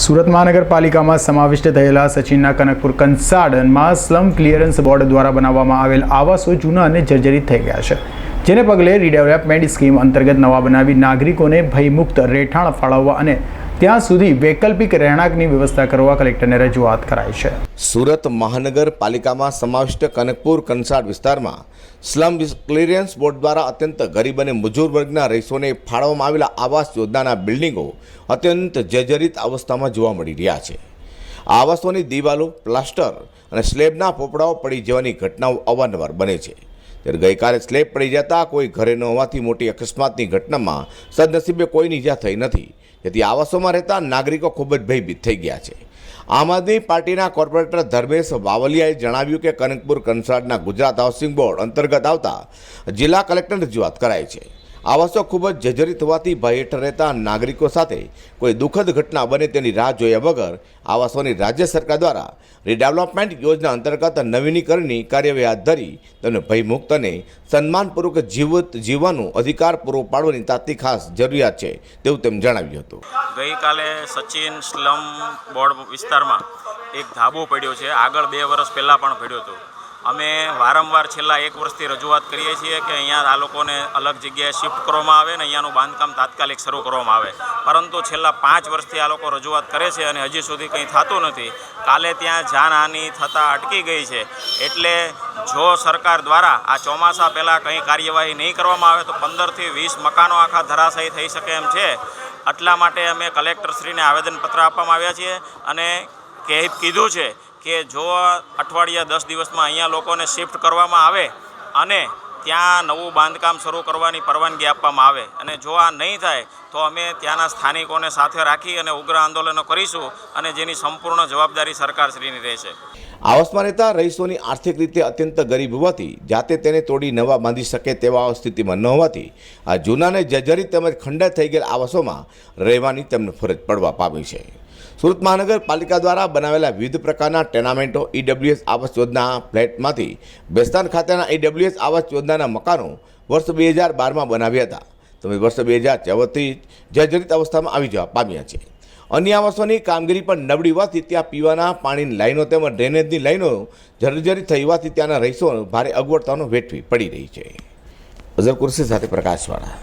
સુરત મહાનગરપાલિકામાં સમાવિષ્ટ થયેલા સચિનના કનકપુર કંસાડનમાં સ્લમ ક્લિયરન્સ બોર્ડ દ્વારા બનાવવામાં આવેલ આવાસો જૂના અને જર્જરિત થઈ ગયા છે, જેને પગલે રીડેવલપમેન્ટ સ્કીમ અંતર્ગત નવા બનાવી નાગરિકોને ભયમુક્ત રહેઠાણ ફાળવવા અને ત્યાં સુધી વૈકલ્પિક રહેણાંકની વ્યવસ્થા કરવા કલેક્ટરને રજૂઆત કરાઈ છે. સુરત મહાનગરપાલિકામાં સમાવિષ્ટ કનકપુર કંસાડ વિસ્તારમાં સ્લમ ક્લિયરન્સ બોર્ડ દ્વારા અત્યંત ગરીબ અને મજૂર વર્ગના રહીશોને ફાળવવામાં આવેલા આવાસ યોજનાના બિલ્ડિંગો અત્યંત જર્જરિત અવસ્થામાં જોવા મળી રહ્યા છે. આવાસોની દિવાલો, પ્લાસ્ટર અને સ્લેબના પોપડાઓ પડી જવાની ઘટનાઓ અવારનવાર બને છે. ત્યારે ગઈકાલે સ્લેબ પડી જતા કોઈ ઘરે ન હોવાથી મોટી અકસ્માતની ઘટનામાં સદનસીબે કોઈની ઈજા થઈ નથી. જેથી આવાસોમાં રહેતા નાગરિકો ખૂબ જ ભયભીત થઈ ગયા છે. આમ આદમી પાર્ટીના કોર્પોરેટર ધર્મેશ વાવલિયાએ જણાવ્યું કે કનકપુર કંસાડના ગુજરાત હાઉસિંગ બોર્ડ અંતર્ગત આવતા જિલ્લા કલેક્ટર રજૂઆત કરાઈ છે. આવાસો ખૂબ જ જર્જરિત હોવાથી ભય હેઠળ રહેતા નાગરિકો સાથે કોઈ દુઃખદ ઘટના બને તેની રાહ જોયા વગર આવાસોની રાજ્ય સરકાર દ્વારા રીડેવલપમેન્ટ યોજના અંતર્ગત નવીનીકરણની કાર્યવાહી હાથ ધરી તેમને ભયમુક્ત અને સન્માનપૂર્વક જીવત જીવવાનો અધિકાર પૂરો પાડવાની તાતી ખાસ જરૂરિયાત છે તેવું તેમ જણાવ્યું હતું. ગઈકાલે સચિન સ્લમ બોર્ડ વિસ્તારમાં એક ધાબો પડ્યો છે. આગળ બે વર્ષ પહેલાં પણ પડ્યો હતો. અમે વારંવાર છેલ્લા એક વર્ષથી રજૂઆત કરીએ છીએ કે અહીંયા આ લોકોને અલગ જગ્યાએ શિફ્ટ કરવામાં આવે ને અહીંયાનું બાંધકામ તાત્કાલિક શરૂ કરવામાં આવે. પરંતુ છેલ્લા પાંચ વર્ષથી આ લોકો રજૂઆત કરે છે અને હજી સુધી કંઈ થતું નથી. કાલે ત્યાં જાનહાનિ થતાં અટકી ગઈ છે. એટલે જો સરકાર દ્વારા આ ચોમાસા પહેલાં કંઈ કાર્યવાહી નહીં કરવામાં આવે તો પંદરથી વીસ મકાનો આખા ધરાશાયી થઈ શકે એમ છે. એટલા માટે અમે કલેક્ટરશ્રીને આવેદનપત્ર આપવામાં આવ્યા છીએ અને કે કીધું છે કે જો અઠવાડિયા દસ દિવસમાં અહીંયા લોકોને શિફ્ટ કરવામાં આવે અને ત્યાં નવું બાંધકામ શરૂ કરવાની પરવાનગી આપવામાં આવે અને જો આ નહીં થાય, તો અમે ત્યાંના સ્થાનિકોને સાથે રાખી અને ઉગ્ર આંદોલનો કરીશું અને જેની સંપૂર્ણ જવાબદારી સરકારશ્રીની રહેશે. આવાસમાં રહેતા રહીશોની આર્થિક રીતે અત્યંત ગરીબ હોવાથી, જાતે તેને તોડી નવા બાંધી શકે તેવા સ્થિતિમાં ન હોવાથી, આ જૂનાને જર્જરિત તેમજ ખંડિત થઈ ગયેલા આવાસોમાં રહેવાની તેમને ફરજ પડવા પામી છે. સુરત મહાનગરપાલિકા દ્વારા બનાવેલા વિવિધ પ્રકારના ટેનામેન્ટો ઈડબ્લ્યુએસ આવાસ યોજના ફ્લેટમાંથી બેસ્તાન ખાતેના ઈડબ્લ્યુએસ આવાસ યોજનાના મકાનો વર્ષ બે હજાર બારમાં બનાવ્યા હતા. તમે વર્ષ બે હજાર ચૌદથી જર્જરિત અવસ્થામાં આવી જવા પામ્યા છે. અન્ય આવાસોની કામગીરી પણ નબળી હોવાથી ત્યાં પીવાના પાણીની લાઈનો તેમજ ડ્રેનેજની લાઈનો જર્જરિત થઈ હોવાથી ત્યાંના રહીશો ભારે અગવડતાનો વેઠવી પડી રહી છે. અઝર કુર્સી સાથે પ્રકાશવાળા.